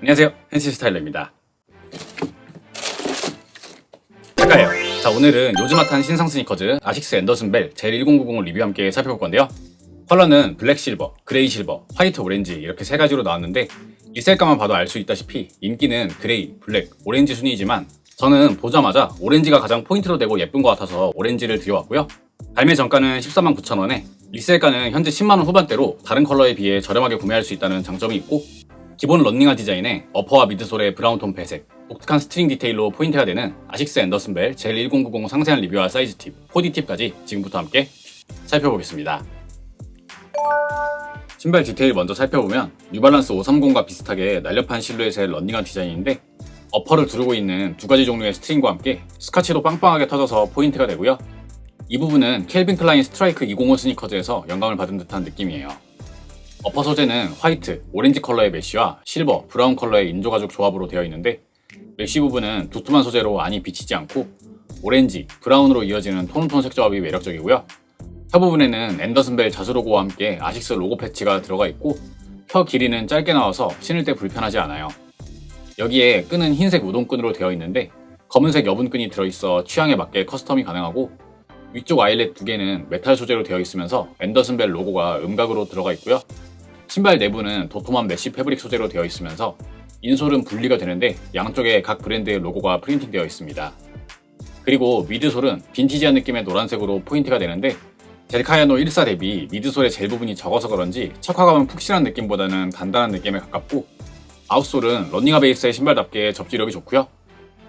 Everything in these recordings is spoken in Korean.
안녕하세요. 헨시 스타일러입니다. 작가예요. 자 오늘은 요즘 핫한 신상 스니커즈 아식스 앤더슨 벨 젤 1090을 리뷰 함께 살펴볼 건데요. 컬러는 블랙 실버, 그레이 실버, 화이트 오렌지 이렇게 세 가지로 나왔는데 이 셀까만 봐도 알 수 있다시피 인기는 그레이, 블랙, 오렌지 순이지만 저는 보자마자 오렌지가 가장 포인트로 되고 예쁜 것 같아서 오렌지를 들여왔고요. 발매 전가는 14만 9천원에 리셀가는 현재 10만원 후반대로 다른 컬러에 비해 저렴하게 구매할 수 있다는 장점이 있고 기본 런닝화 디자인에 어퍼와 미드솔의 브라운톤 배색, 독특한 스트링 디테일로 포인트가 되는 아식스 앤더슨 벨 젤 1090 상세한 리뷰와 사이즈 팁, 코디 팁까지 지금부터 함께 살펴보겠습니다. 신발 디테일 먼저 살펴보면 뉴발란스 530과 비슷하게 날렵한 실루엣의 런닝한 디자인인데 어퍼를 두르고 있는 두 가지 종류의 스트링과 함께 스카치도 빵빵하게 터져서 포인트가 되고요. 이 부분은 켈빈 클라인 스트라이크 205 스니커즈에서 영감을 받은 듯한 느낌이에요. 어퍼 소재는 화이트, 오렌지 컬러의 메쉬와 실버, 브라운 컬러의 인조가죽 조합으로 되어 있는데 메쉬 부분은 두툼한 소재로 안이 비치지 않고 오렌지, 브라운으로 이어지는 톤톤 색 조합이 매력적이고요. 혀 부분에는 앤더슨벨 자수 로고와 함께 아식스 로고 패치가 들어가 있고 혀 길이는 짧게 나와서 신을 때 불편하지 않아요. 여기에 끈은 흰색 우동끈으로 되어 있는데 검은색 여분끈이 들어있어 취향에 맞게 커스텀이 가능하고 위쪽 아일렛 두 개는 메탈 소재로 되어 있으면서 앤더슨벨 로고가 음각으로 들어가 있고요. 신발 내부는 도톰한 메쉬 패브릭 소재로 되어 있으면서 인솔은 분리가 되는데 양쪽에 각 브랜드의 로고가 프린팅되어 있습니다. 그리고 미드솔은 빈티지한 느낌의 노란색으로 포인트가 되는데 델카야노 14 대비 미드솔의 젤 부분이 적어서 그런지 착화감은 푹신한 느낌보다는 단단한 느낌에 가깝고 아웃솔은 러닝화 베이스의 신발답게 접지력이 좋고요.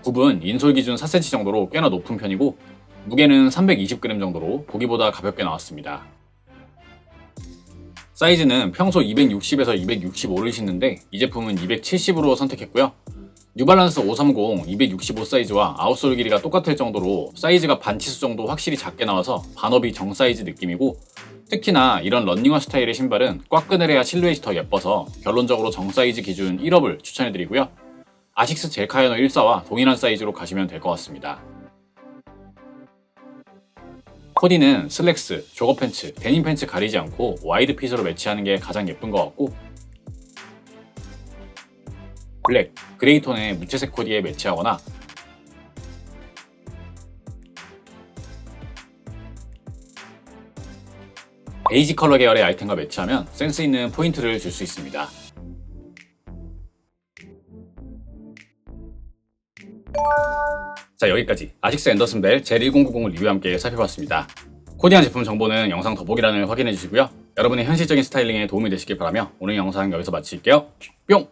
굽은 인솔 기준 4cm 정도로 꽤나 높은 편이고 무게는 320g 정도로 보기보다 가볍게 나왔습니다. 사이즈는 평소 260에서 265를 신는데 이 제품은 270으로 선택했고요. 뉴발란스 530 265 사이즈와 아웃솔 길이가 똑같을 정도로 사이즈가 반치수 정도 확실히 작게 나와서 반업이 정 사이즈 느낌이고 특히나 이런 런닝화 스타일의 신발은 꽉 끈을 실루엣이 더 예뻐서 결론적으로 정 사이즈 기준 1업을 추천해드리고요. 아식스 젤카이너 14와 동일한 사이즈로 가시면 될 것 같습니다. 코디는 슬랙스, 조거 팬츠, 데님 팬츠 가리지 않고 와이드 핏으로 매치하는 게 가장 예쁜 것 같고 블랙, 그레이 톤의 무채색 코디에 매치하거나 베이지 컬러 계열의 아이템과 매치하면 센스 있는 포인트를 줄 수 있습니다. 자 여기까지 아식스 앤더슨 벨 젤 1090을 리뷰와 함께 살펴봤습니다. 코디한 제품 정보는 영상 더보기란을 확인해 주시고요. 여러분의 현실적인 스타일링에 도움이 되시길 바라며 오늘 영상 여기서 마칠게요. 뿅!